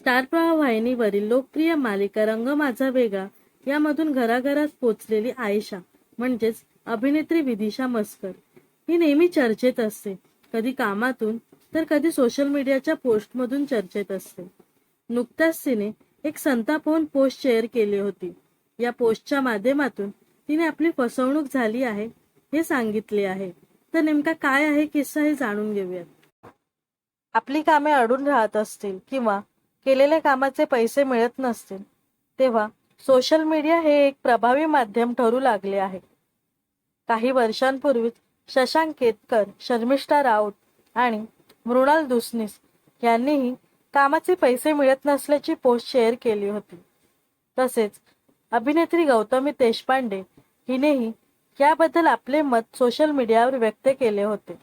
Star प्रवाह वाहिनीवरील लोकप्रिय मालिका रंग माझा वेगळा यामधून घराघरात पोचलेली आयशा म्हणजेच अभिनेत्री विदिशा मस्कर. ही नेहमी चर्चेत असते. कधी कामातून तर कधी सोशल मीडियाच्या पोस्टमधून चर्चेत असते. नुकत्याच तिने एक संतापवून पोस्ट शेअर केली होती. या पोस्टच्या माध्यमातून तिने आपली फसवणूक झाली आहे हे सांगितले आहे. तर नेमका काय आहे किस्सा हे जाणून घेऊयात. आपली कामे अडून राहत असतील किंवा केलेल्या कामाचे पैसे मिळत नसतील. तेव्हा सोशल मीडिया हे एक प्रभावी माध्यम ठरू लागले आहे. काही वर्षांपूर्वीच शशांक केतकर शर्मिष्ठा राऊत आणि मृणाल दुसनीस यांनीही कामाचे पैसे मिळत नसल्याची पोस्ट शेअर केली होती. तसेच अभिनेत्री गौतमी देशपांडे हिनेही याबद्दल आपले मत सोशल मीडियावर व्यक्त केले होते.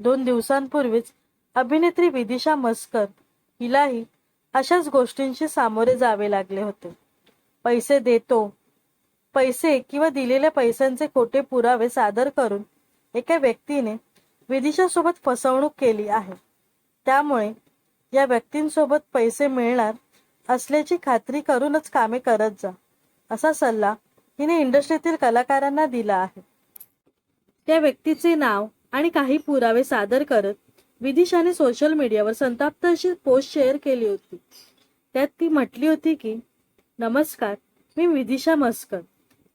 दोन दिवसांपूर्वीच अभिनेत्री विदिशा मस्कर हिलाही अशाच गोष्टींशी सामोरे जावे लागले होते. पैसे देतो. पैसे किंवा दिलेल्या पैशांचे खोटे पुरावे सादर करून एका व्यक्तीने विदिशासोबत फसवणूक केली आहे. त्यामुळे या व्यक्तींसोबत पैसे मिळणार असल्याची खात्री करूनच कामे करत जा असा सल्ला हिने इंडस्ट्रीतील कलाकारांना दिला आहे. त्या व्यक्तीचे नाव आणि काही पुरावे सादर करत विदिशाने सोशल मीडियावर संताप्त अशी पोस्ट शेअर केली होती. त्यात ती म्हटली होती की नमस्कार मी विदिशा मस्कर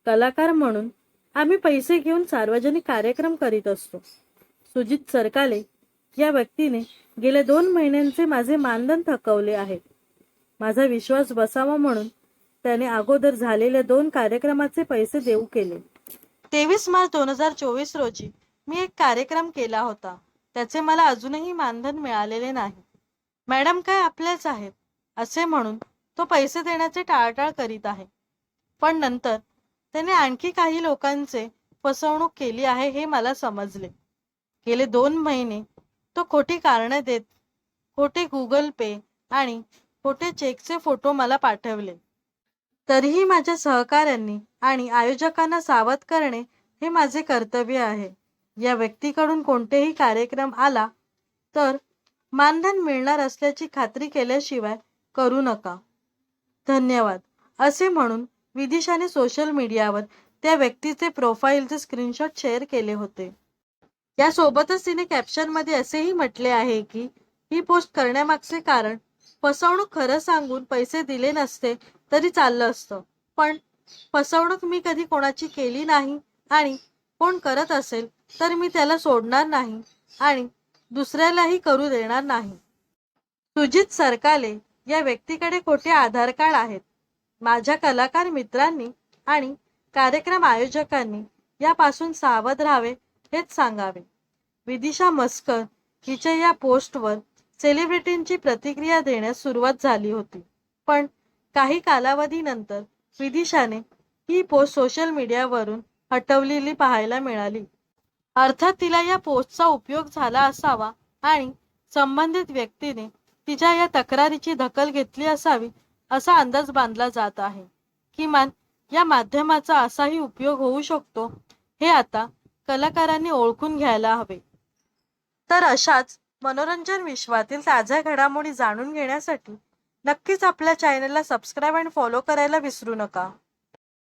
कलाकार म्हणून आम्ही पैसे घेऊन सार्वजनिक कार्यक्रम करीत असतो. सुजित सरकाले या व्यक्तीने गेल्या दोन महिन्यांचे माझे मानधन थकवले आहे. माझा विश्वास बसावा म्हणून त्याने अगोदर झालेल्या दोन कार्यक्रमाचे पैसे देऊ केले. तेवीस मार्च दोन हजार चोवीस रोजी मी एक कार्यक्रम केला होता. त्याचे मला अजूनही मानधन मिळालेले नाही. मॅडम काय आपल्याच आहेत असे म्हणून तो पैसे देण्याचे टाळाटाळ करीत आहे. पण नंतर त्याने आणखी काही लोकांचे फसवणूक केली आहे हे मला समजले. गेले दोन महिने तो खोटी कारणं देत खोटे गुगल पे आणि खोटे चेकचे फोटो मला पाठवले. तरीही माझ्या सहकाऱ्यांनी आणि आयोजकांना सावध करणे हे माझे कर्तव्य आहे. या व्यक्तीकडून कोणतेही कार्यक्रम आला तर मानधन मिळणार असल्याची खात्री केल्याशिवाय करू नका. धन्यवाद. असे म्हणून विदिशाने सोशल मीडियावर त्या व्यक्तीचे प्रोफाईलचे स्क्रीनशॉट शेअर केले होते. यासोबतच तिने कॅप्शनमध्ये असेही म्हटले आहे की ही पोस्ट करण्यामागचे कारण फसवणूक खरं सांगून पैसे दिले नसते तरी चाललं असतं. पण फसवणूक मी कधी कोणाची केली नाही आणि कोण करत असेल तर मी त्याला सोडणार नाही आणि दुसऱ्यालाही करू देणार नाही. सुजित सरकाले या व्यक्तीकडे खोटे आधार कार्ड आहेत. माझ्या कलाकार मित्रांनी आणि कार्यक्रम आयोजकांनी यापासून सावध राहावे हेच सांगावे. विदिशा मस्कर हिच्या या पोस्टवर सेलिब्रिटींची प्रतिक्रिया देण्यास सुरुवात झाली होती. पण काही कालावधीनंतर विदिशाने ही पोस्ट सोशल मीडियावरून हटवलेली पाहायला मिळाली. अर्थात तिला या पोस्टचा उपयोग झाला असावा आणि संबंधित व्यक्तीने तिच्या या तक्रारीची दखल घेतली असावी असा अंदाज बांधला जात आहे. किमान या माध्यमाचा असाही उपयोग होऊ शकतो हे आता कलाकारांनी ओळखून घ्यायला हवे. तर अशाच मनोरंजन विश्वातील ताज्या घडामोडी जाणून घेण्यासाठी नक्कीच आपल्या चॅनलला सबस्क्राईब आणि फॉलो करायला विसरू नका.